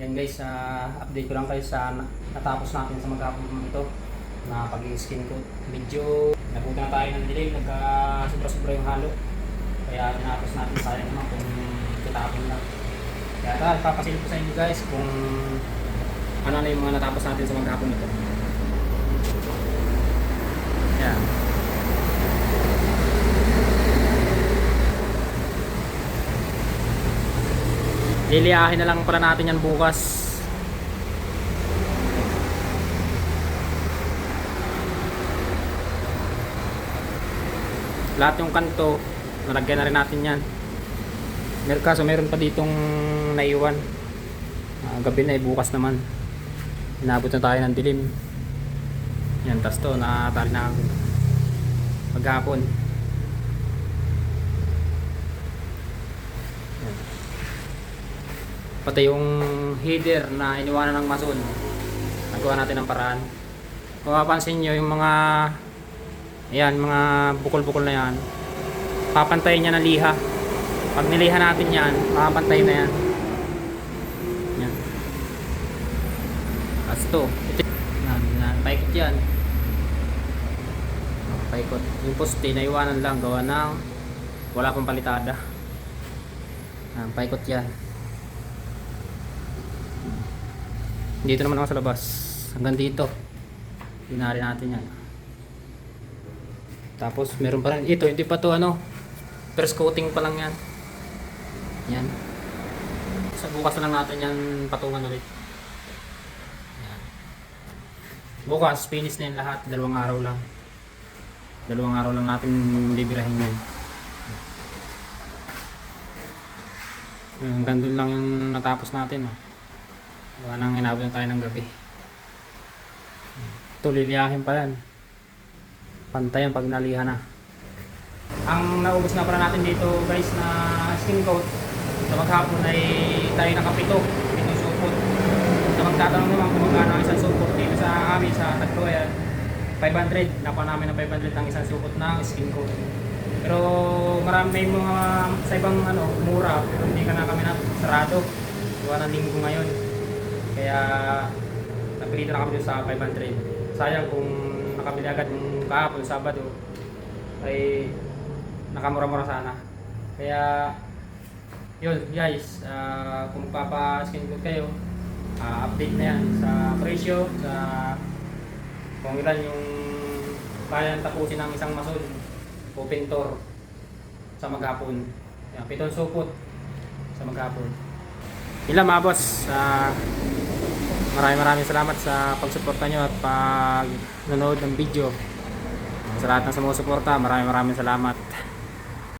Yan guys, ah, update ko lang kayo sa na- natapos natin sa maghapon ito na pag-skin coat. Medyo nabuta na tayo ng delay, nagka sobra-sobra yung halo. Kaya tinapos natin sayang naman kung kitapon lang. Kaya tara, ipapasilip ko sa inyo guys kung ano na yung mga natapos natin sa maghapon ito. Yan. Liliyahin na lang pala natin yan bukas. Lahat yung kanto, nalagyan na rin natin yan. Meron kaso meron pa ditong naiwan. Ah, gabi na eh, bukas naman. Inabot na tayo ng dilim. Yan, tas to, nakatali na. Maghapon. Pati yung header na iniwanan ng mason. Nagawa natin ng paraan. Kung mapapansin nyo, yung mga Ayan, mga bukol-bukol na yan. Papantayin niya ng liha. Pag niliha natin yan, papantay na yan. Yan. Tapos to. Ito. Yan, yan. Paikot yan. Paikot. Yung poste, naiwanan lang. Gawa ng wala pang palitada. Yan, paikot yan. Dito naman ako sa labas. Hanggang dito. Pinari natin yan. Tapos meron pa rin ito, hindi pa to ano. First coating pa lang yan. Yan. Sa bukas na lang natin yan patungan ulit. Yan. Bukas, finish na yan lahat. Dalawang araw lang. Dalawang araw lang natin bibirahin yan. Hanggang doon lang yung natapos natin. Oh. Wala nang inabot na tayo ng gabi. Ito, liliyahin pa yan pantayan pag naliha na. Ang naubos na pala natin dito guys na skin coat sa maghapon ay tayo nakapito, pitong supot. Sa magtatanong naman kung magkano ang isang supot dito sa amin sa Tagloyan, 500. Nakuha namin ng 500 ang isang supot ng skin coat. Pero marami may mga sa ibang ano, mura pero hindi ka na kami na sarado. Gawa ng linggo ngayon. Kaya napilitan na kami sa 500. Sayang kung nakabili agad yung kahapon, Sabado, ay nakamura-mura sana. Kaya, yun guys, ah, kung papa-skin coat kayo, ah, update na yan sa presyo, sa kung ilan yung kaya tapusin ng isang mason o pintor sa maghapon. Yan, pitong supot sa maghapon. Ilan mga boss, ah, Maraming maraming salamat sa pagsuporta nyo at pag nanood ng video. Sa lahat ng sumusuporta, maraming maraming salamat.